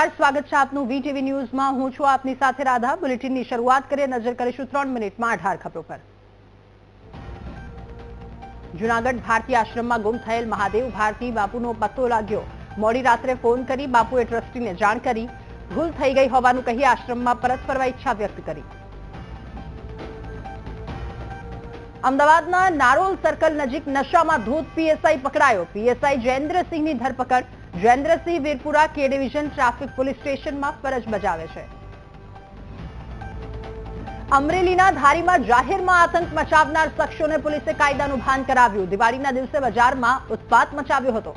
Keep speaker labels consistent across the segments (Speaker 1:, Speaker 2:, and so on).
Speaker 1: નમસ્કાર. સ્વાગત છે આપનું વીટીવી ન્યૂઝમાં. હું છું આપની સાથે રાધા. બુલેટિનની શરૂઆત કરીએ. નજર કરીશું ત્રણ મિનિટમાં અઢાર ખબરો પર. જુનાગઢ ભારતી આશ્રમમાં ગુમ થયેલ મહાદેવ ભારતી બાપુનો પત્તો લાગ્યો. મોડી રાત્રે ફોન કરી બાપુએ ટ્રસ્ટીને જાણ કરી. ભૂલ થઈ ગઈ હોવાનું કહી આશ્રમમાં પરત ફરવા ઈચ્છા વ્યક્ત કરી. અમદાવાદના નારોલ સર્કલ નજીક નશામાં ધૂત પીએસઆઈ પકડાયો. પીએસઆઈ જયેન્દ્રસિંહની ધરપકડ. જયેન્દ્રસિંહ વીરપુરા કે ડિવિઝન ટ્રાફિક પોલીસ સ્ટેશનમાં ફરજ બજાવે છે. અમરેલીના ધારીમાં જાહેરમાં આતંક મચાવનાર શખ્સોને પોલીસે કાયદાનું ભાન કરાવ્યું. દિવાળીના દિવસે બજારમાં ઉત્પાત મચાવ્યો હતો.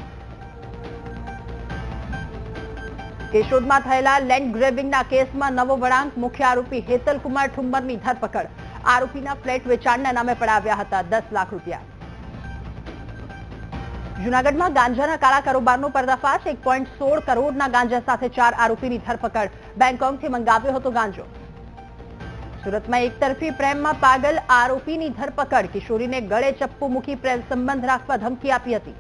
Speaker 1: કેશોદમાં થયેલા લેન્ડ ગ્રેબિંગના કેસમાં નવો વળાંક, મુખ્ય આરોપી હેતલકુમાર ઠુંબરની ધરપકડ. આરોપીના ફ્લેટ વેચાણના નામે પડાવ્યા હતા દસ લાખ રૂપિયા. જુનાગઢમાં ગાંજાના કાળા કારોબારનો પર્દાફાશ. એક પોઈન્ટ સોળ કરોડના ગાંજા સાથે ચાર આરોપીની ધરપકડ. બેંગકોકથી મંગાવ્યો હતો ગાંજો. સુરતમાં એકતરફી પ્રેમમાં પાગલ આરોપીની ધરપકડ. કિશોરીને ગળે ચપ્પુ મૂકી પ્રેમ સંબંધ રાખવા ધમકી આપી હતી.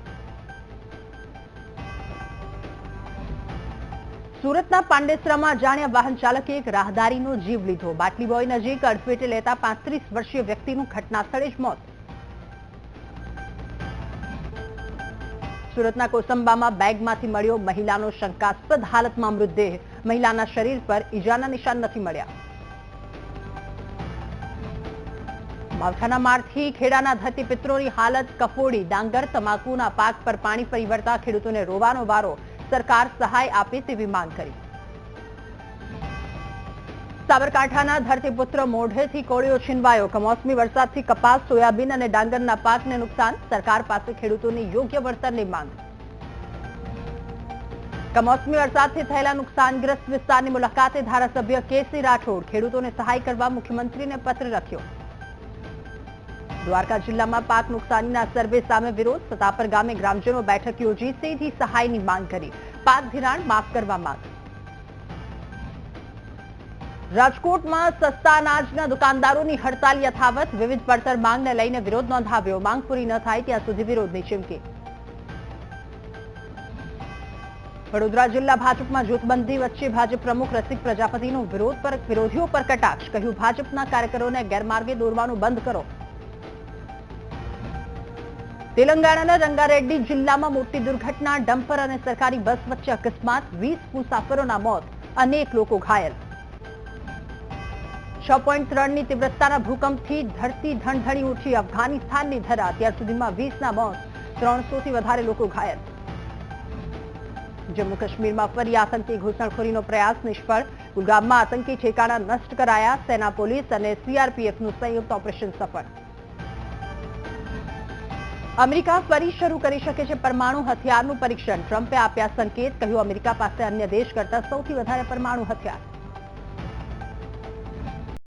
Speaker 1: સુરતના પાંડેસરામાં અજાણ્યા વાહન ચાલકે એક રાહદારીનો જીવ લીધો. બાટલી બોય નજીક અડફેટે લેતા પાંત્રીસ વર્ષીય વ્યક્તિનું ઘટના સ્થળે જ મોત. સુરતના કોસંબામાં બેગમાંથી મળ્યો મહિલાનો શંકાસ્પદ હાલતમાં મૃતદેહ. મહિલાના શરીર પર ઈજાના નિશાન નથી મળ્યા. માવઠાના મારથી ખેડાના ધરતીપિત્રોની હાલત કફોડી. ડાંગર, તમાકુના પાક પર પાણી ફરી વળતા ખેડૂતોને રોવાનો વારો. સરકાર સહાય આપે તેવી માંગ કરી. સાબરકાંઠાના ધરતીપુત્ર મોઢેથી કોળીઓ છીનવાયો. કમોસમી વરસાદથી કપાસ, સોયાબીન અને ડાંગરના પાકને નુકસાન. સરકાર પાસે ખેડૂતોની યોગ્ય વળતરની માંગ. કમોસમી વરસાદથી થયેલા નુકસાનગ્રસ્ત વિસ્તારની મુલાકાતે ધારાસભ્ય કેસી રાઠોડ ખેડૂતોને સહાય કરવા મુખ્યમંત્રીને પત્ર લખ્યો. દ્વારકા જિલ્લામાં પાક નુકસાનીના સર્વે સામે વિરોધ. સતાપર ગામે ગ્રામજનો બેઠક યોજી સીધી સહાયની માંગ કરી. પાક ધિરાણ માફ કરવા માંગ. રાજકોટમાં સસ્તા અનાજના દુકાનદારોની હડતાલ યથાવત. વિવિધ પડતર માંગને લઈને વિરોધ નોંધાવ્યો. માંગ પૂરી ન થાય ત્યાં સુધી વિરોધની ચીમકી. વડોદરા જિલ્લા ભાજપમાં જૂથબંધી વચ્ચે ભાજપ પ્રમુખ રસિક પ્રજાપતિનો વિરોધ પર વિરોધીઓ પર કટાક્ષ. કહ્યું, ભાજપના કાર્યકરોને ગેરમાર્ગે દોરવાનું બંધ કરો. તેલંગાણાના રંગારેડ્ડી જિલ્લામાં મોટી દુર્ઘટના, ડમ્પર અને સરકારી બસ વચ્ચે અકસ્માત. વીસ મુસાફરોના મોત. અનેક લોકો ઘાયલ. છ પોઈન્ટ ત્રણની તીવ્રતાના ભૂકંપથી ધરતી ધણધણી ઉઠી અફઘાનિસ્તાનની ધરા. અત્યાર સુધીમાં વીસના મોત, ત્રણસોથી વધારે લોકો ઘાયલ. જમ્મુ કાશ્મીરમાં ફરી આતંકી ઘૂસણખોરીનો પ્રયાસ નિષ્ફળ. ગુલગામમાં આતંકી ઠેકાણા નષ્ટ કરાયા. સેના પોલીસ અને સીઆરપીએફનું સંયુક્ત ઓપરેશન સફળ. અમેરિકા ફરી શરૂ કરી શકે છે પરમાણુ હથિયારનું પરીક્ષણ. ટ્રમ્પે આપ્યા સંકેત, કહ્યું, અમેરિકા પાસે અન્ય દેશ કરતા સૌથી વધારે પરમાણુ હથિયાર